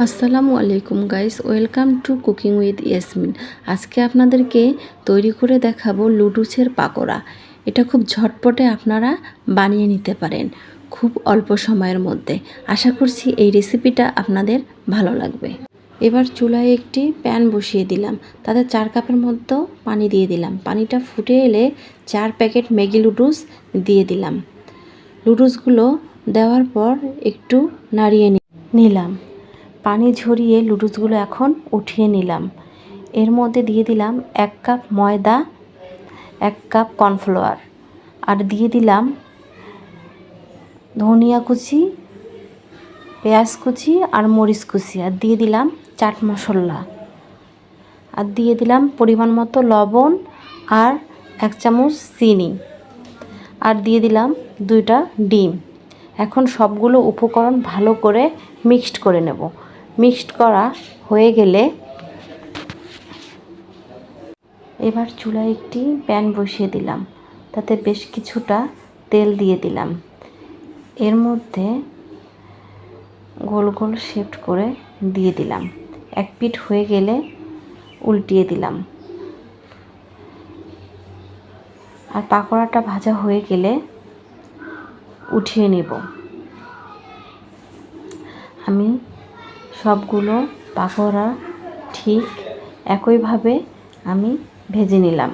আসসালামু আলাইকুম guys welcome to cooking with Yasmin আজকে আপনাদেরকে তৈরি করে দেখাবো লুডুসের পাকোড়া। এটা খুব ঝটপটে আপনারা বানিয়ে নিতে পারেন খুব অল্প সময়ের মধ্যে। আশা করছি এই রেসিপিটা আপনাদের ভালো লাগবে। এবার চুলায় একটি প্যান বসিয়ে দিলাম। তাতে চার কাপের মতো পানি দিয়ে দিলাম। পানিটা ফুটে এলে চার প্যাকেট ম্যাগি লুডুস দিয়ে দিলাম। লুডুসগুলো দেওয়ার পর একটু নাড়িয়ে নিলাম। পানি ঝরিয়ে লুডুসগুলো এখন উঠিয়ে নিলাম। এর মধ্যে দিয়ে দিলাম এক কাপ ময়দা, এক কাপ কর্নফ্লাওয়ার। আর দিয়ে দিলাম ধনিয়া কুচি, পেঁয়াজ কুচি আর মরিচ কুচি। আর দিয়ে দিলাম চাট মশলা। আর দিয়ে দিলাম পরিমাণ মতো লবণ আর এক চামচ চিনি। আর দিয়ে দিলাম দুইটা ডিম। এখন সবগুলো উপকরণ ভালো করে মিক্সড করে নেব। মিক্সড করা হয়ে গেলে এবার চুলায় একটি প্যান বসিয়ে দিলাম। তাতে বেশ কিছুটা তেল দিয়ে দিলাম। এর মধ্যে গোল গোল শেফট করে দিয়ে দিলাম। এক পিঠ হয়ে গেলে উল্টিয়ে দিলাম। আর পাকোড়াটা ভাজা হয়ে গেলে উঠিয়ে নেব। আমি সবগুলো পাকোড়া ঠিক একইভাবে আমি ভেজে নিলাম।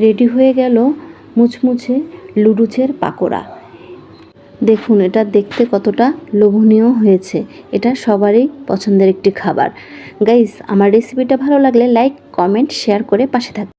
রেডি হয়ে গেল মুচমুচে লুডুচের পাকোড়া। দেখুন, এটা দেখতে কতটা লোভনীয় হয়েছে। এটা সবারই পছন্দের একটি খাবার। গাইস, আমার রেসিপিটা ভালো লাগলে লাইক, কমেন্ট, শেয়ার করে পাশে থাকবে